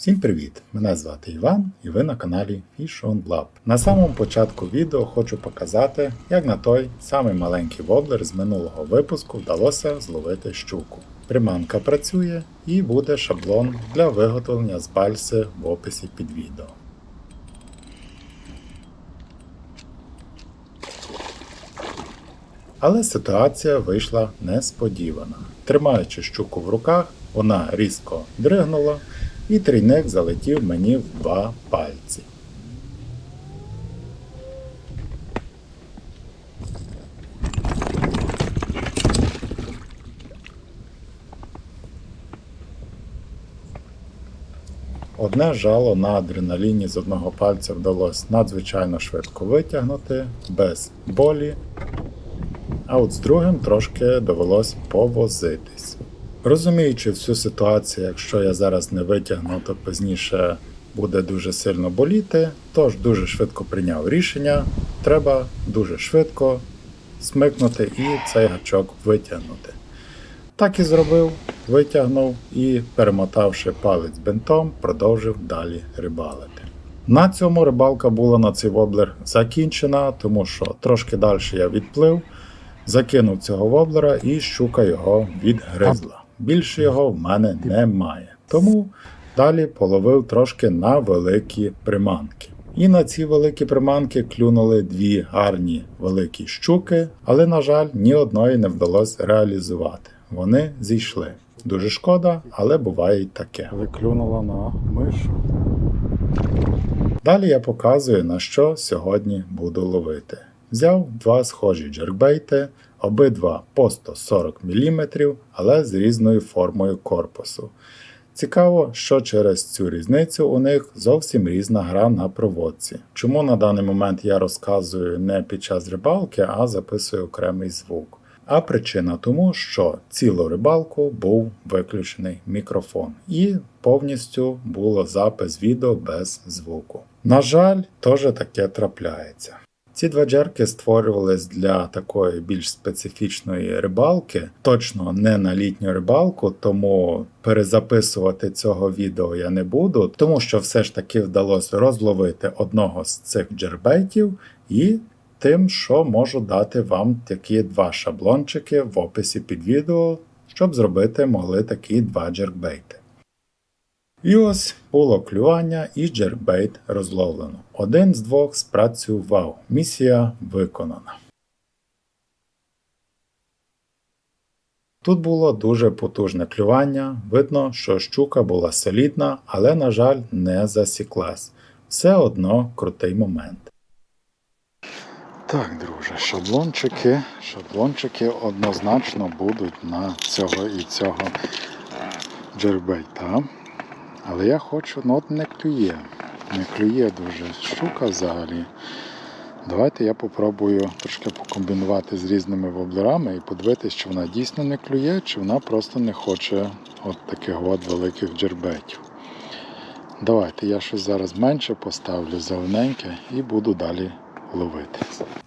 Всім привіт! Мене звати Іван і ви на каналі Fish on Lab. На самому початку відео хочу показати, як на той самий маленький воблер з минулого випуску вдалося зловити щуку. Приманка працює і буде шаблон для виготовлення з бальси в описі під відео. Але ситуація вийшла несподівана. Тримаючи щуку в руках, вона різко дригнула, і трійник залетів мені в два пальці. Одне жало на адреналіні з одного пальця вдалося надзвичайно швидко витягнути, без болі, а от з другим трошки довелось повозитись. Розуміючи всю ситуацію, якщо я зараз не витягну, то пізніше буде дуже сильно боліти, тож дуже швидко прийняв рішення, треба дуже швидко смикнути і цей гачок витягнути. Так і зробив, витягнув і, перемотавши палець бинтом, продовжив далі рибалити. На цьому рибалка була на цей воблер закінчена, тому що трошки далі я відплив, закинув цього воблера і щука його відгризла. Більше його в мене немає. Тому далі половив трошки на великі приманки. І на ці великі приманки клюнули дві гарні великі щуки, але, на жаль, ні одної не вдалося реалізувати. Вони зійшли. Дуже шкода, але буває й таке. Виклюнула на мишу. Далі я показую, на що сьогодні буду ловити. Взяв два схожі джеркбейти, обидва по 140 мм, але з різною формою корпусу. Цікаво, що через цю різницю у них зовсім різна гра на проводці. Чому на даний момент я розказую не під час рибалки, а записую окремий звук. А причина тому, що цілу рибалку був виключений мікрофон, і повністю було запис відео без звуку. На жаль, теж таке трапляється. Ці два джерки створювались для такої більш специфічної рибалки, точно не на літню рибалку, тому перезаписувати цього відео я не буду, тому що все ж таки вдалося розловити одного з цих джербейтів і тим, що можу дати вам такі два шаблончики в описі під відео, щоб зробити могли такі два джеркбейти. І ось було клювання і джеркбейт розловлено. Один з двох спрацював. Місія виконана. Тут було дуже потужне клювання. Видно, що щука була солідна, але, на жаль, не засіклась. Все одно крутий момент. Так, друже, шаблончики. Шаблончики однозначно будуть на цього і цього джербейта. Але я хочу, ну от не клює. Не клює дуже щука взагалі. Давайте я попробую трошки покомбінувати з різними воблерами і подивитися, чи вона дійсно не клює, чи вона просто не хоче от таких от великих джербетів. Давайте я щось зараз менше поставлю зелененьке і буду далі ловити.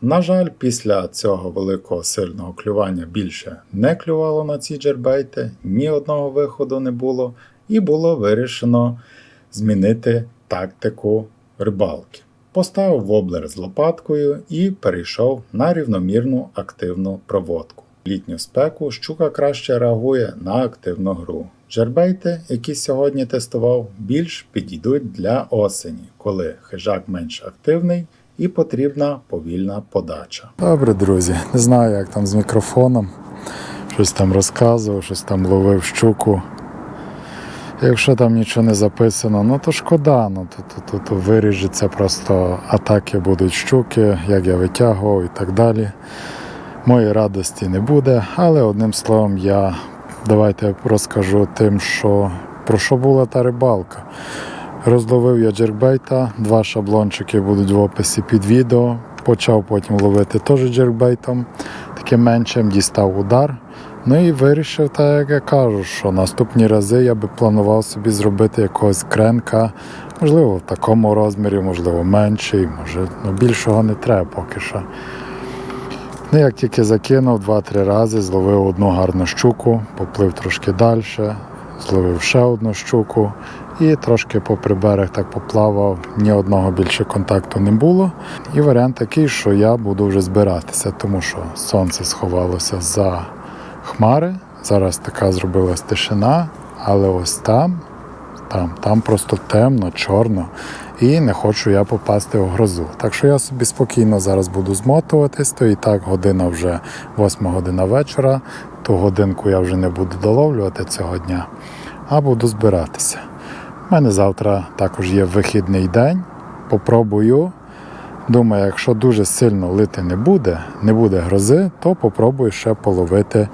На жаль, після цього великого сильного клювання більше не клювало на ці джербейти, ні одного виходу не було, і було вирішено змінити тактику рибалки. Поставив воблер з лопаткою і перейшов на рівномірну активну проводку. Літню спеку щука краще реагує на активну гру. Джербейти, які сьогодні тестував, більш підійдуть для осені, коли хижак менш активний і потрібна повільна подача. Добре, друзі, не знаю, як там з мікрофоном. Щось там розказував, щось там ловив щуку. Якщо там нічого не записано, ну то шкода, ну то, то, то, то виріжеться просто атаки будуть щуки, як я витягував і так далі. Моєї радості не буде, але одним словом, я давайте розкажу тим, що про що була та рибалка. Розловив я джеркбейта, два шаблончики будуть в описі під відео. Почав потім ловити теж джеркбейтом, таким меншим, дістав удар. Ну і вирішив, так як я кажу, що наступні рази я би планував собі зробити якогось кренка, можливо, в такому розмірі, можливо, менший, може, ну більшого не треба поки що. Ну, як тільки закинув два-три рази, зловив одну гарну щуку, поплив трошки далі, зловив ще одну щуку І трошки попри берег так поплавав, ні одного більше контакту не було. І варіант такий, що я буду вже збиратися, тому що сонце сховалося за хмари. Зараз така зробилась тишина, але ось там, там, там просто темно, чорно, і не хочу я попасти у грозу. Так що я собі спокійно зараз буду змотуватись, то і так година вже 8 година вечора, ту годинку я вже не буду доловлювати цього дня, а буду збиратися. У мене завтра також є вихідний день. Попробую. Думаю, якщо дуже сильно лити не буде, не буде грози, то попробую ще половити,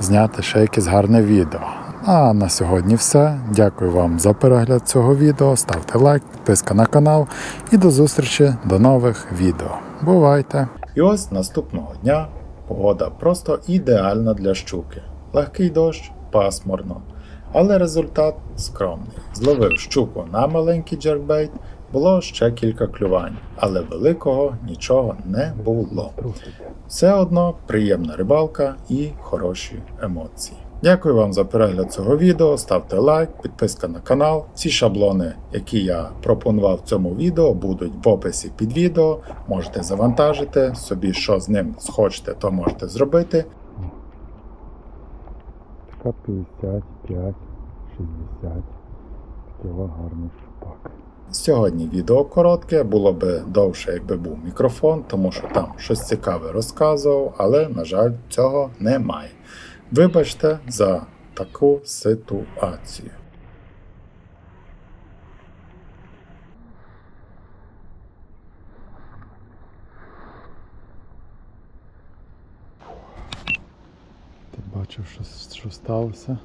зняти ще якесь гарне відео. А на сьогодні все. Дякую вам за перегляд цього відео. Ставте лайк, підписка на канал і до зустрічі до нових відео. Бувайте! І ось наступного дня погода просто ідеальна для щуки. Легкий дощ, пасмурно. Але результат скромний. Зловив щуку на маленький джеркбейт, було ще кілька клювань, але великого нічого не було. Все одно приємна рибалка і хороші емоції. Дякую вам за перегляд цього відео. Ставте лайк, підписка на канал. Всі шаблони, які я пропонував в цьому відео, будуть в описі під відео. Можете завантажити собі, що з ним схочете, то можете зробити. Така 55, 60 кіло гарний шпак. Сьогодні відео коротке, було би довше, якби був мікрофон, тому що там щось цікаве розказував, але, на жаль, цього немає. Вибачте за таку ситуацію. Ти бачив, що, що сталося?